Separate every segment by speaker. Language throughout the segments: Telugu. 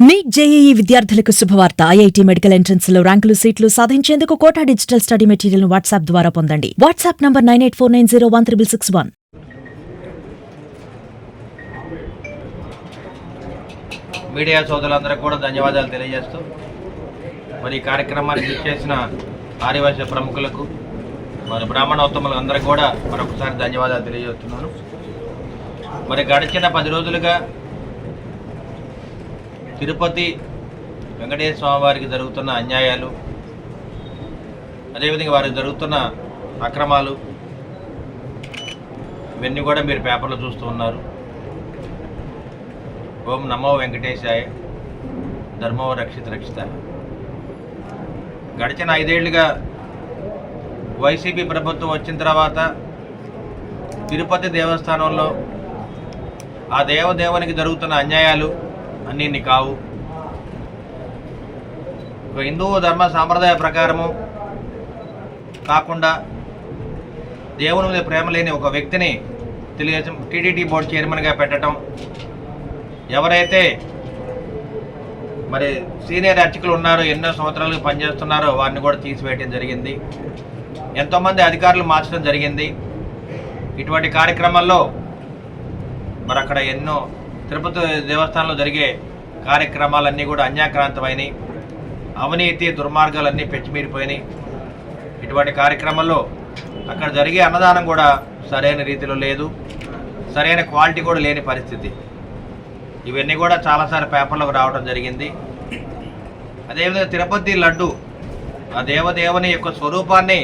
Speaker 1: నీట్ జేఈఈ విద్యార్థులకు శుభవార్త. ఐఐటి మెడికల్ ఎంట్రన్స్లో ర్యాంకులు సీట్లు సాధించేందుకు Kota digital study material WhatsApp ద్వారా పొందండి. WhatsApp number nine eight four nine zero one triple six one.
Speaker 2: Media సోదరులందరూ కూడా ధన్యవాదాలు తెలియజేస్తూ మరి ఈ చేసిన ఆదివాసీ ప్రముఖులకు మరి బ్రాహ్మణోత్తములు అందరూ కూడా మరొకసారి ధన్యవాదాలు తెలియజేస్తున్నాను. మరి గడిచిన పది రోజులుగా తిరుపతి వెంకటేశ్వర స్వామి వారికి జరుగుతున్న అన్యాయాలు అదేవిధంగా వారికి జరుగుతున్న అక్రమాలు ఇవన్నీ కూడా మీరు పేపర్లో చూస్తూ ఉన్నారు. ఓం నమో వెంకటేశాయ ధర్మో రక్షిత రక్షిత. గడిచిన ఐదేళ్ళుగా వైసీపీ ప్రభుత్వం వచ్చిన తర్వాత తిరుపతి దేవస్థానంలో ఆ దేవదేవునికి జరుగుతున్న అన్యాయాలు అన్నీ కావు. ఒక హిందూ ధర్మ సాంప్రదాయ ప్రకారము కాకుండా దేవుని మీద ప్రేమ లేని ఒక వ్యక్తిని తెలియజేసి టీడీటీ బోర్డు చైర్మన్గా పెట్టడం ఎవరైతే మరి సీనియర్ అర్చకులు ఉన్నారో ఎన్నో సంవత్సరాలు పనిచేస్తున్నారో వారిని కూడా తీసివేయడం జరిగింది. ఎంతోమంది అధికారులు మార్చడం జరిగింది. ఇటువంటి కార్యక్రమాల్లో మరి అక్కడ ఎన్నో తిరుపతి దేవస్థానంలో జరిగే కార్యక్రమాలన్నీ కూడా అన్యాక్రాంతమైనవి అవినీతి దుర్మార్గాలన్నీ పెంచిమీరిపోయినాయి ఇటువంటి కార్యక్రమాల్లో అక్కడ జరిగే అన్నదానం కూడా సరైన రీతిలో లేదు. సరైన క్వాలిటీ కూడా లేని పరిస్థితి. ఇవన్నీ కూడా చాలాసార్లు పేపర్లకు రావడం జరిగింది. అదేవిధంగా తిరుపతి లడ్డు ఆ దేవదేవుని యొక్క స్వరూపాన్ని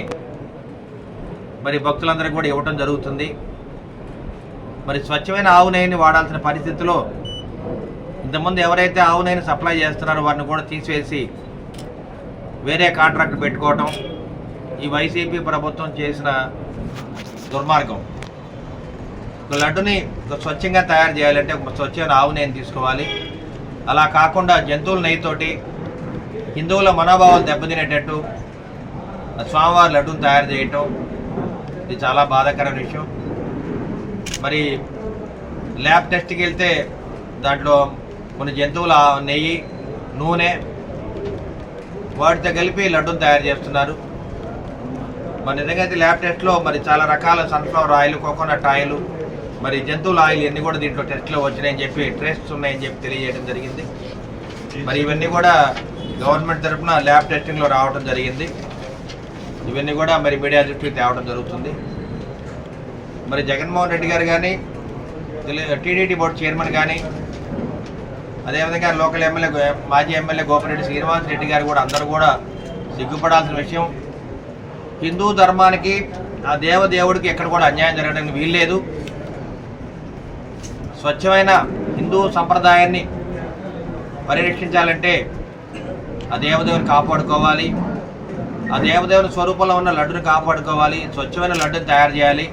Speaker 2: మరి భక్తులందరికీ కూడా ఇవ్వటం జరుగుతుంది. మరి స్వచ్ఛమైన ఆవు నెయ్యిని వాడాల్సిన పరిస్థితిలో ఇంతకుముందు ఎవరైతే ఆవు నెయ్యిని సప్లై చేస్తున్నారో వారిని కూడా తీసివేసి వేరే కాంట్రాక్ట్ పెట్టుకోవటం ఈ వైసీపీ ప్రభుత్వం చేసిన దుర్మార్గం. ఒక లడ్డుని ఒక స్వచ్ఛంగా తయారు చేయాలంటే ఒక స్వచ్ఛమైన ఆవు నెయ్యిని తీసుకోవాలి. అలా కాకుండా జంతువుల నెయ్యితోటి హిందువుల మనోభావాలు దెబ్బతినేటట్టు స్వామివారి లడ్డును తయారు చేయటం ఇది చాలా బాధాకరమైన విషయం. మరి ల్యాబ్ టెస్ట్కి వెళ్తే దాంట్లో కొన్ని జంతువుల నెయ్యి నూనె వాటితో కలిపి లడ్డూని తయారు చేస్తున్నారు. మరి నిజంగా అయితే ల్యాబ్ టెస్ట్లో మరి చాలా రకాల సన్ఫ్లవర్ ఆయిల్ కోకోనట్ ఆయిల్ మరి జంతువుల ఆయిల్ ఇవన్నీ కూడా దీంట్లో టెస్ట్లో వచ్చినాయని చెప్పి ట్రేస్ట్స్ ఉన్నాయని చెప్పి తెలియజేయడం జరిగింది. మరి ఇవన్నీ కూడా గవర్నమెంట్ తరఫున ల్యాబ్ టెస్టింగ్లో రావడం జరిగింది. ఇవన్నీ కూడా మరి మీడియా దృష్టికి తేవడం జరుగుతుంది. మరి జగన్మోహన్ రెడ్డి గారు కానీ టీడీటీ బోర్డు చైర్మన్ కానీ అదేవిధంగా లోకల్ ఎమ్మెల్యే మాజీ ఎమ్మెల్యే గోపిరెడ్డి శ్రీనివాస్ రెడ్డి గారు కూడా అందరూ కూడా సిగ్గుపడాల్సిన విషయం. హిందూ ధర్మానికి ఆ దేవదేవుడికి ఎక్కడ కూడా అన్యాయం జరగడానికి వీల్లేదు. స్వచ్ఛమైన హిందూ సంప్రదాయాన్ని పరిరక్షించాలంటే ఆ దేవదేవుని కాపాడుకోవాలి. ఆ దేవదేవుని స్వరూపంలో ఉన్న లడ్డుని కాపాడుకోవాలి. స్వచ్ఛమైన లడ్డుని తయారు చేయాలి.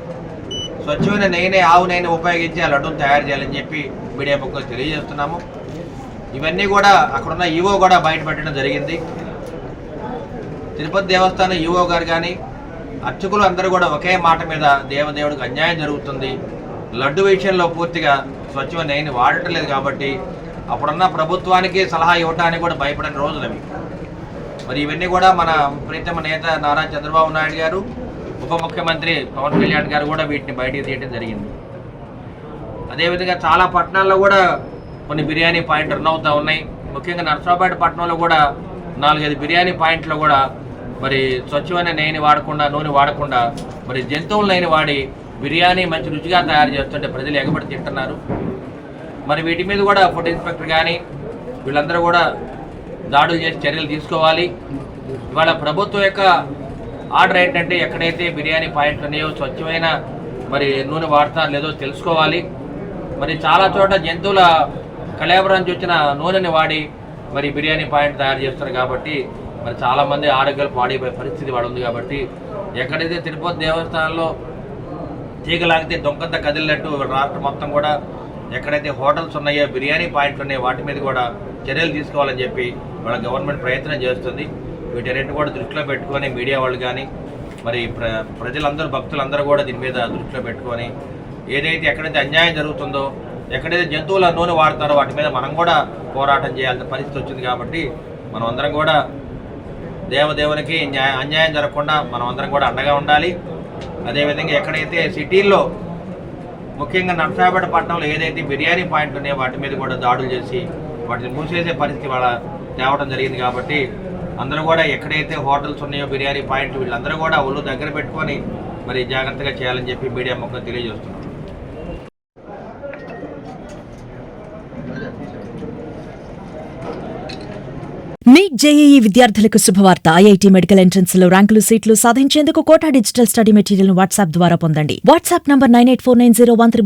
Speaker 2: స్వచ్ఛమైన నెయ్యిని ఆవు నెయ్యిని ఉపయోగించి ఆ లడ్డును తయారు చేయాలని చెప్పి మీడియా పక్కన తెలియజేస్తున్నాము. ఇవన్నీ కూడా అక్కడున్న ఈవో కూడా బయట పెట్టడం జరిగింది. తిరుపతి దేవస్థానం ఈవో గారు కానీ అర్చకులు అందరూ కూడా ఒకే మాట మీద దేవదేవుడికి అన్యాయం జరుగుతుంది. లడ్డు విషయంలో పూర్తిగా స్వచ్ఛమైన నెయ్యిని వాడటం లేదు కాబట్టి అప్పుడున్న ప్రభుత్వానికి సలహా ఇవ్వడానికి కూడా భయపడిన రోజులు అవి. మరి ఇవన్నీ కూడా మన ప్రీతమ నేత నారా చంద్రబాబు నాయుడు గారు ఉప ముఖ్యమంత్రి పవన్ కళ్యాణ్ గారు కూడా వీటిని బయటికి తీయడం జరిగింది. అదేవిధంగా చాలా పట్టణాల్లో కూడా కొన్ని బిర్యానీ పాయింట్ రన్ అవుతూ ఉన్నాయి. ముఖ్యంగా నర్సరావుపేట పట్టణంలో కూడా నాలుగైదు బిర్యానీ పాయింట్లో కూడా మరి స్వచ్ఛమైన నెయ్యిని వాడకుండా నూనె వాడకుండా మరి జంతువుల నెయ్యిని వాడి బిర్యానీ మంచి రుచిగా తయారు చేస్తుంటే ప్రజలు ఎగబడి తింటున్నారు. మరి వీటి మీద కూడా ఫుడ్ ఇన్స్పెక్టర్ కానీ వీళ్ళందరూ కూడా దాడులు చేసి చర్యలు తీసుకోవాలి. ఇవాళ ప్రభుత్వం యొక్క ఆర్డర్ ఏంటంటే ఎక్కడైతే బిర్యానీ పాయింట్లు ఉన్నాయో స్వచ్ఛమైన మరి నూనె వాడతారు లేదో తెలుసుకోవాలి. మరి చాలా చోట జంతువుల కళేబరం వచ్చిన నూనెని వాడి మరి బిర్యానీ పాయింట్ తయారు చేస్తారు కాబట్టి మరి చాలామంది ఆరోగ్యాలు పాడైపోయే పరిస్థితి వాడు ఉంది కాబట్టి ఎక్కడైతే తిరుపతి దేవస్థానంలో తీగలాగితే దొంగంత కదిలినట్టు రాష్ట్రం మొత్తం కూడా ఎక్కడైతే హోటల్స్ ఉన్నాయో బిర్యానీ పాయింట్లు ఉన్నాయో వాటి మీద కూడా చర్యలు తీసుకోవాలని చెప్పి వాళ్ళ గవర్నమెంట్ ప్రయత్నం చేస్తుంది. వీటన్నిటిని కూడా దృష్టిలో పెట్టుకొని మీడియా వాళ్ళు కానీ మరి ప్ర ప్రజలందరూ భక్తులందరూ కూడా దీని మీద దృష్టిలో పెట్టుకొని ఏదైతే ఎక్కడైతే అన్యాయం జరుగుతుందో ఎక్కడైతే జంతువుల నూనె వాడతారో వాటి మీద మనం కూడా పోరాటం చేయాల్సిన పరిస్థితి వచ్చింది కాబట్టి మనం అందరం కూడా దేవదేవునికి న్యాయ అన్యాయం జరగకుండా మనం అందరం కూడా అండగా ఉండాలి. అదేవిధంగా ఎక్కడైతే సిటీల్లో ముఖ్యంగా నర్సాపేట పట్టణంలో ఏదైతే బిర్యానీ పాయింట్ ఉన్నాయో వాటి మీద కూడా దాడులు చేసి వాటిని మూసేసే పరిస్థితి వాళ్ళ తేవడం జరిగింది కాబట్టి అందరూ కూడా ఎక్కడైతే హోటల్స్ ఉన్నాయో బిర్యానీ పాయింట్ వీళ్ళందరూ కూడా ఒళ్ళు దగ్గర పెట్టుకొని మరి జాగ్రత్తగా చేయాలని చెప్పి మీడియా మొక్క తెలియజేస్తున్నాం.
Speaker 1: నీట్ జేఈఈ విద్యార్థులకు శుభవార్త. ఐఐటీ మెడికల్ ఎంట్రన్స్లో ర్యాంకులు సీట్లు సాధించేందుకు Kota digital study material WhatsApp ద్వారా పొందండి. WhatsApp number nine eight four nine zero one